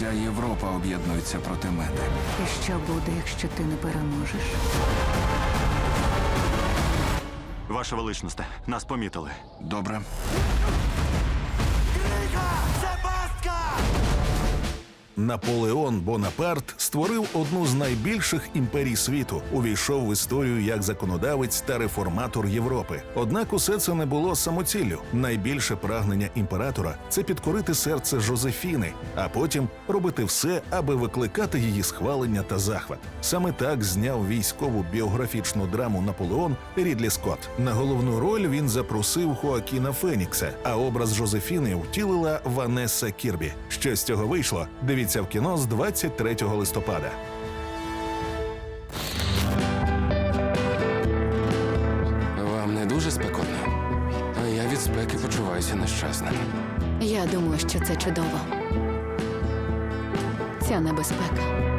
Вся Європа об'єднується проти мене. І що буде, якщо ти не переможеш? Ваше величносте, нас помітили. Добре. Наполеон Бонапарт створив одну з найбільших імперій світу, увійшов в історію як законодавець та реформатор Європи. Однак усе це не було самоціллю. Найбільше прагнення імператора це підкорити серце Жозефіни, а потім робити все, аби викликати її схвалення та захват. Саме так зняв військову біографічну драму Наполеон Рідлі Скотт. На головну роль він запросив Хоакіна Фенікса, а образ Жозефіни втілила Ванеса Кірбі. Що з цього вийшло? Дивіться в кіно з 23 листопада. Вам не дуже спекотно? А я від спеки почуваюся нещасним. Я думаю, що це чудово. Ця небезпека.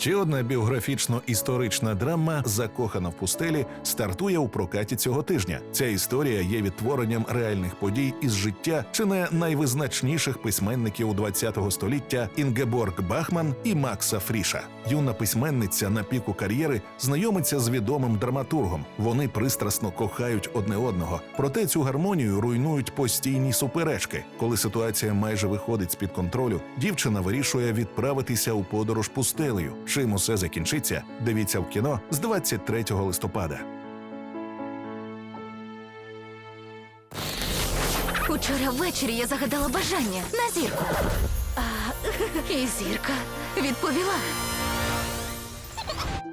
Ще одна біографічно-історична драма Закохана в пустелі стартує у прокаті цього тижня. Ця історія є відтворенням реальних подій із життя чи не найвизначніших письменників ХХ століття Інгеборг Бахман і Макса Фріша. Юна письменниця на піку кар'єри знайомиться з відомим драматургом. Вони пристрасно кохають одне одного. Проте цю гармонію руйнують постійні суперечки. Коли ситуація майже виходить з під контролю, дівчина вирішує відправитися у подорож пустелею. Чим усе закінчиться, дивіться в кіно з 23 листопада. Учора ввечері я загадала бажання на зірку. А, і зірка відповіла.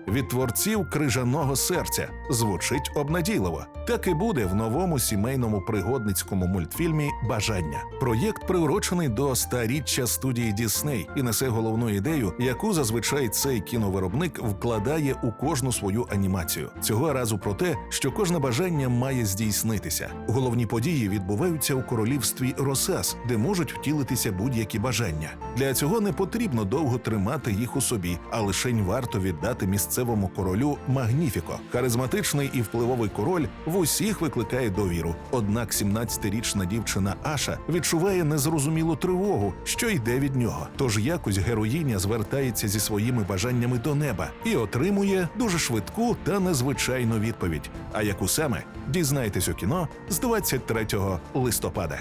Від творців крижаного серця звучить обнадійливо. Так і буде в новому сімейному пригодницькому мультфільмі Бажання. Проєкт приурочений до старіччя студії Дісней і несе головну ідею, яку зазвичай цей кіновиробник вкладає у кожну свою анімацію. Цього разу про те, що кожне бажання має здійснитися. Головні події відбуваються у королівстві Росас, де можуть втілитися будь-які бажання. Для цього не потрібно довго тримати їх у собі, а лишень варто віддати місцевому королю Магніфіко. Харизматичний і впливовий король усіх викликає довіру. Однак 17-річна дівчина Аша відчуває незрозумілу тривогу, що йде від нього. Тож якось героїня звертається зі своїми бажаннями до неба і отримує дуже швидку та незвичайну відповідь. А яку саме дізнайтесь у кіно з 23 листопада.